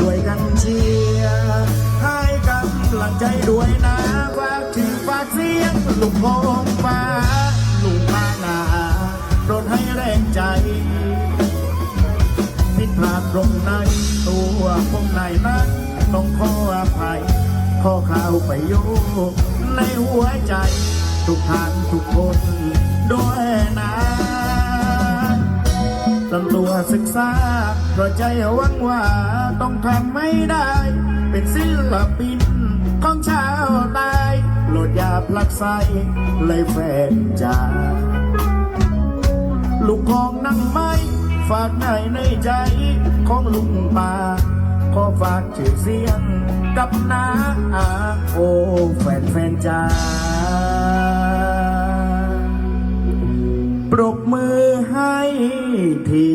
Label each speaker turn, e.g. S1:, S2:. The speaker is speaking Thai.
S1: ช่วยกันเชียร์ให้กำลังใจด้วยนะฝากถึงฝากเสียงลุงพงฟ้าลุงพานาโปรดให้แรงใจผิดพลาดตรงไหนตัวผมไหนนั้นต้องขออภัยขอข่าวไปโยกในหัวใจ ทุกท่านทุกคนด้วยนะตำตัวศึกษาเพราะใจหวังว่า ต้องทำไม่ได้ เป็นศิลปินของชาวใต้โหลดยาพลักใสเลยแฟนจ้าลูกของนั่งไม้ฝากในในใจของลุงป่าขอฝากชื่อเสียงกับนาอาโอแฟนแฟนจ้าปรบมือให้ที